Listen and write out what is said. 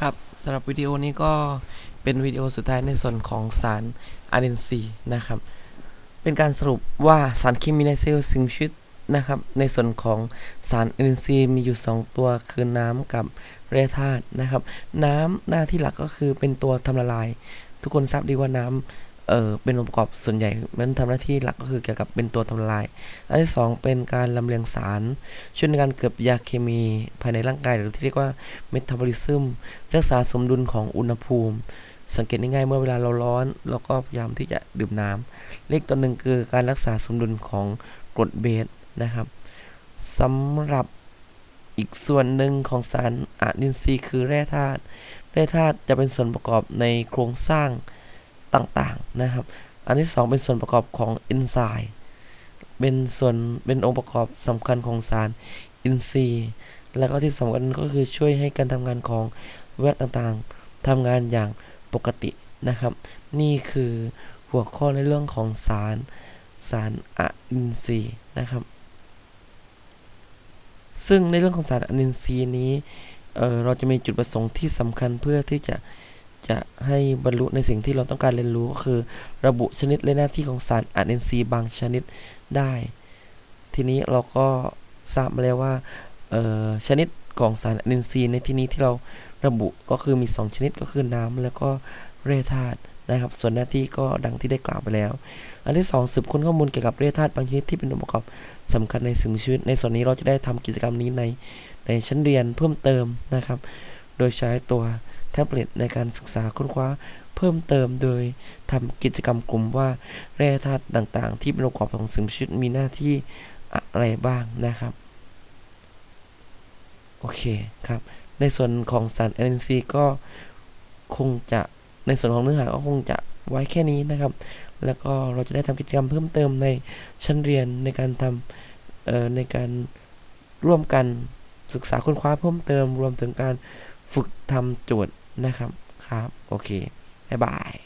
ครับสำหรับวิดีโอนี้ก็เป็นวิดีโอสุดท้ายในส่วนของสารอะดรีนซีนะครับ เป็นการสรุปว่าสารเคมีในเซลล์สิ่งชีวิตนะครับ ในส่วนของสารอะดรีนซีมีอยู่ 2 ตัวคือน้ำกับแร่ธาตุนะครับ น้ำหน้าที่หลักก็คือเป็นตัวทำละลาย ทุกคนทราบดีว่าน้ำ เออเป็นองค์ประกอบส่วนใหญ่มันทำหน้าที่หลักก็คือเกี่ยวกับเป็นตัวทำละลาย อันที่สองเป็นการลำเลียงสาร ช่วยในการเกิดยาเคมีภายในร่างกายหรือที่เรียกว่าเมตาบอลิซึมรักษาสมดุลของอุณหภูมิ สังเกตง่ายๆเมื่อเวลาเราร้อนเราก็พยายามที่จะดื่มน้ำเลขตัวหนึ่งคือการรักษาสมดุลของกรดเบสนะครับสำหรับอีกส่วนหนึ่งของสารอะนินทรีย์คือแร่ธาตุแร่ธาตุจะเป็นส่วนประกอบในโครงสร้าง ต่างๆนะครับ อันที่สองเป็นส่วนประกอบของเอนไซม์เป็นส่วนเป็นองค์ประกอบสำคัญของสารอินทรีย์ แล้วก็ที่สำคัญก็คือช่วยให้การทำงานของแวะต่างๆทำงานอย่างปกตินะครับ นี่คือหัวข้อในเรื่องของสารสารอะอินทรีย์นะครับ ซึ่งในเรื่องของสารอะอินทรีย์นี้เเราจะมีจุดประสงค์ที่สำคัญเพื่อที่จะ จะให้บรรลุในสิ่งที่เราต้องการเรียนรู้ก็คือ ระบุชนิดและหน้าที่ของสารอะอินทรีย์บางชนิดได้ ทีนี้เราก็ทราบมาแล้วว่าชนิดของสารอะอินทรีย์ในที่นี้ที่เราระบุก็คือมี 2 ชนิดก็คือน้ำแล้วก็แร่ธาตุนะครับ ส่วนหน้าที่ก็ดังที่ได้กล่าวไปแล้ว อันที่ 2 สืบค้นข้อมูลเกี่ยวกับแร่ธาตุบางชนิดที่เป็นองค์ประกอบสำคัญในสิ่งมีชีวิต ในส่วนนี้เราจะได้ทำกิจกรรมนี้ในในชั้นเรียนเพิ่มเติมนะครับ โดยใช้ตัว แท็บเล็ตในการศึกษาค้นคว้าเพิ่มเติมโดยทำกิจกรรมกลุ่มว่าแร่ธาตุต่างๆ ที่เป็นองค์ประกอบของสิ่งมีชีวิตมีหน้าที่อะไรบ้างนะครับ โอเคครับ ในส่วนของสาร NC ก็คงจะในส่วนของเนื้อหาก็คงจะไว้แค่นี้นะครับ แล้วก็เราจะได้ทำกิจกรรมเพิ่มเติมในชั้นเรียนในการทำในการร่วมกันศึกษาค้นคว้าเพิ่มเติมรวมถึงการฝึกทำโจทย์ นะครับครับ โอเค บ๊ายบาย